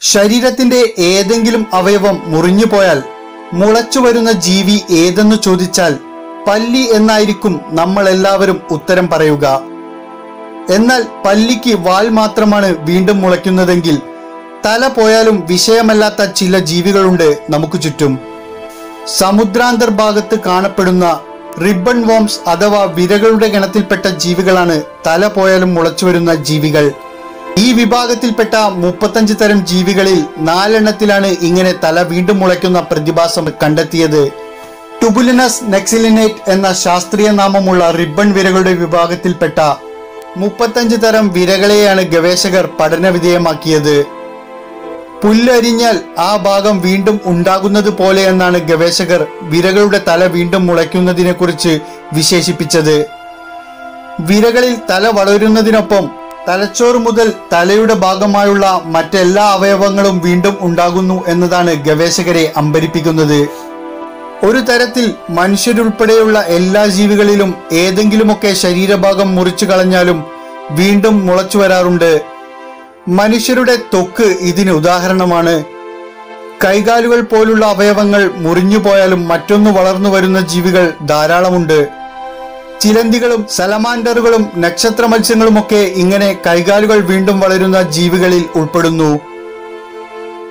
ശരീരത്തിന്റെ ഏതെങ്കിലും അവയവം മുറിഞ്ഞു പോയാൽ മുളച്ചു വരുന്ന ജീവി ഏതെന്ന് ചോദിച്ചാൽ പല്ലി എന്നായിരിക്കും നമ്മൾ എല്ലാവരും ഉത്തരം പറയുക. എന്നാൽ പല്ലിക്ക് വാൽ മാത്രമാണ് വീണ്ടും മുളയ്ക്കുന്നതെങ്കിൽ തല പോയാലും വിഷയമല്ലാത്ത ചില ജീവികളുണ്ട് നമുക്ക് ചുറ്റും. സമുദ്രാന്തർ ഭാഗത്ത് കാണപ്പെടുന്ന റിബൺ വോംസ് അഥവാ വിരകളുടെ ഗണത്തിൽപ്പെട്ട ജീവികളാണ് തല പോയാലും മുളച്ചു വരുന്ന ജീവികൾ. ഈ വിഭാഗത്തിൽപ്പെട്ട മുപ്പത്തഞ്ച് തരം ജീവികളിൽ നാലെണ്ണത്തിലാണ് ഇങ്ങനെ തല വീണ്ടും മുളയ്ക്കുന്ന പ്രതിഭാസം കണ്ടെത്തിയത്. ടുബുലിനസ് നെക്സിലിനേറ്റ് എന്ന ശാസ്ത്രീയ നാമമുള്ള റിബൺ വിരകളുടെ വിഭാഗത്തിൽപ്പെട്ട മുപ്പത്തഞ്ച് തരം വിരകളെയാണ് ഗവേഷകർ പഠനവിധേയമാക്കിയത്. പുല്ലരിഞ്ഞാൽ ആ ഭാഗം വീണ്ടും ഉണ്ടാകുന്നത് പോലെ എന്നാണ് ഗവേഷകർ വിരകളുടെ തല വീണ്ടും മുളയ്ക്കുന്നതിനെ കുറിച്ച് വിശേഷിപ്പിച്ചത്. വിരകളിൽ തല വളരുന്നതിനൊപ്പം തലച്ചോറ് മുതൽ തലയുടെ ഭാഗമായുള്ള മറ്റെല്ലാ അവയവങ്ങളും വീണ്ടും ഉണ്ടാകുന്നു എന്നതാണ് ഗവേഷകരെ അമ്പരിപ്പിക്കുന്നത്. ഒരു തരത്തിൽ മനുഷ്യരുൾപ്പെടെയുള്ള എല്ലാ ജീവികളിലും ഏതെങ്കിലുമൊക്കെ ശരീരഭാഗം മുറിച്ചു കളഞ്ഞാലും വീണ്ടും മുളച്ചു വരാറുണ്ട്. മനുഷ്യരുടെ തൊക്ക് ഇതിന് ഉദാഹരണമാണ്. കൈകാലുകൾ പോലുള്ള അവയവങ്ങൾ മുറിഞ്ഞു പോയാലും മറ്റൊന്ന് വളർന്നു വരുന്ന ജീവികൾ ധാരാളമുണ്ട്. ചിലന്തികളും സലമാൻഡറുകളും നക്ഷത്ര മത്സ്യങ്ങളുമൊക്കെ ഇങ്ങനെ കൈകാലുകൾ വീണ്ടും വളരുന്ന ജീവികളിൽ ഉൾപ്പെടുന്നു.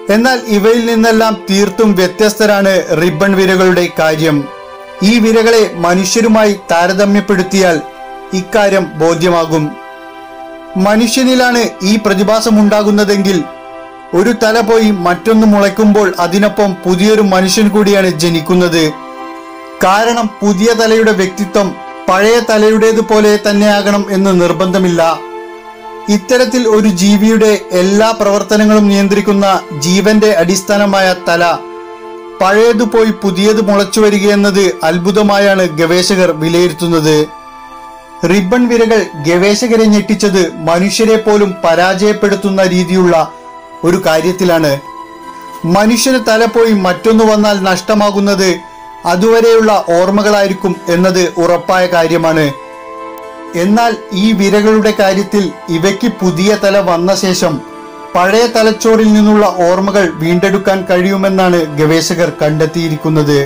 എന്നാൽ ഇവയിൽ നിന്നെല്ലാം തീർത്തും വ്യത്യസ്തരാണ് റിബൺ വിരകളുടെ കാര്യം. ഈ വിരകളെ മനുഷ്യരുമായി താരതമ്യപ്പെടുത്തിയാൽ ഇക്കാര്യം ബോധ്യമാകും. മനുഷ്യനിലാണ് ഈ പ്രതിഭാസം ഉണ്ടാകുന്നതെങ്കിൽ ഒരു തല പോയി മറ്റൊന്ന് മുളയ്ക്കുമ്പോൾ അതിനൊപ്പം പുതിയൊരു മനുഷ്യൻ കൂടിയാണ് ജനിക്കുന്നത്. കാരണം പുതിയ തലയുടെ വ്യക്തിത്വം പഴയ തലയുടേതുപോലെ തന്നെയാകണം എന്ന് നിർബന്ധമില്ല. ഇത്തരത്തിൽ ഒരു ജീവിയുടെ എല്ലാ പ്രവർത്തനങ്ങളും നിയന്ത്രിക്കുന്ന ജീവന്റെ അടിസ്ഥാനമായ തല പഴയത് പോയി പുതിയത് മുളച്ചു വരികയെന്നത് അത്ഭുതമായാണ് ഗവേഷകർ വിലയിരുത്തുന്നത്. റിബൺ വിരകൾ ഗവേഷകരെ ഞെട്ടിച്ചത് മനുഷ്യരെ പോലും പരാജയപ്പെടുത്തുന്ന രീതിയുള്ള ഒരു കാര്യത്തിലാണ്. മനുഷ്യന് തല പോയി മറ്റൊന്നു വന്നാൽ നഷ്ടമാകുന്നത് അതുവരെയുള്ള ഓർമ്മകളായിരിക്കും എന്നത് ഉറപ്പായ കാര്യമാണ്. എന്നാൽ ഈ വിരകളുടെ കാര്യത്തിൽ ഇവയ്ക്ക് പുതിയ തല വന്ന ശേഷം പഴയ തലച്ചോറിൽ നിന്നുള്ള ഓർമ്മകൾ വീണ്ടെടുക്കാൻ കഴിയുമെന്നാണ് ഗവേഷകർ കണ്ടെത്തിയിരിക്കുന്നത്.